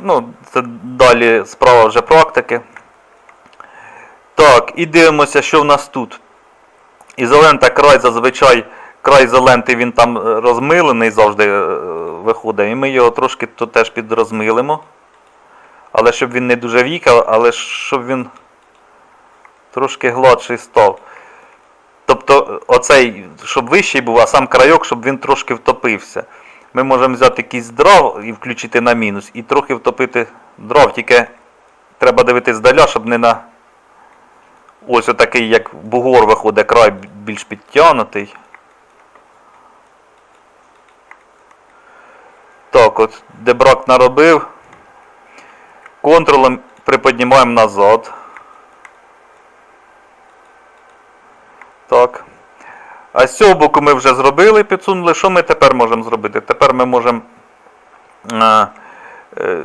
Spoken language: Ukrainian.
Ну, це далі справа вже практики. Так, і дивимося, що в нас тут. Ізолента край зазвичай, край ізоленти він там розмилений завжди е, виходить. І ми його трошки тут теж підрозмилимо. Але щоб він не дуже вікав, але щоб він трошки гладший став. Тобто оцей, щоб вищий був, а сам крайок, щоб він трошки втопився. Ми можемо взяти якийсь дров і включити на мінус, і трохи втопити дров, тільки треба дивитись здаля, щоб не на ось отакий, як бугор виходить, край більш підтягнутий. Так, от, де брак наробив. Контролем приподнімаємо назад. Так. А з цього боку ми вже зробили, підсунули. Що ми тепер можемо зробити? Тепер ми можемо е, е,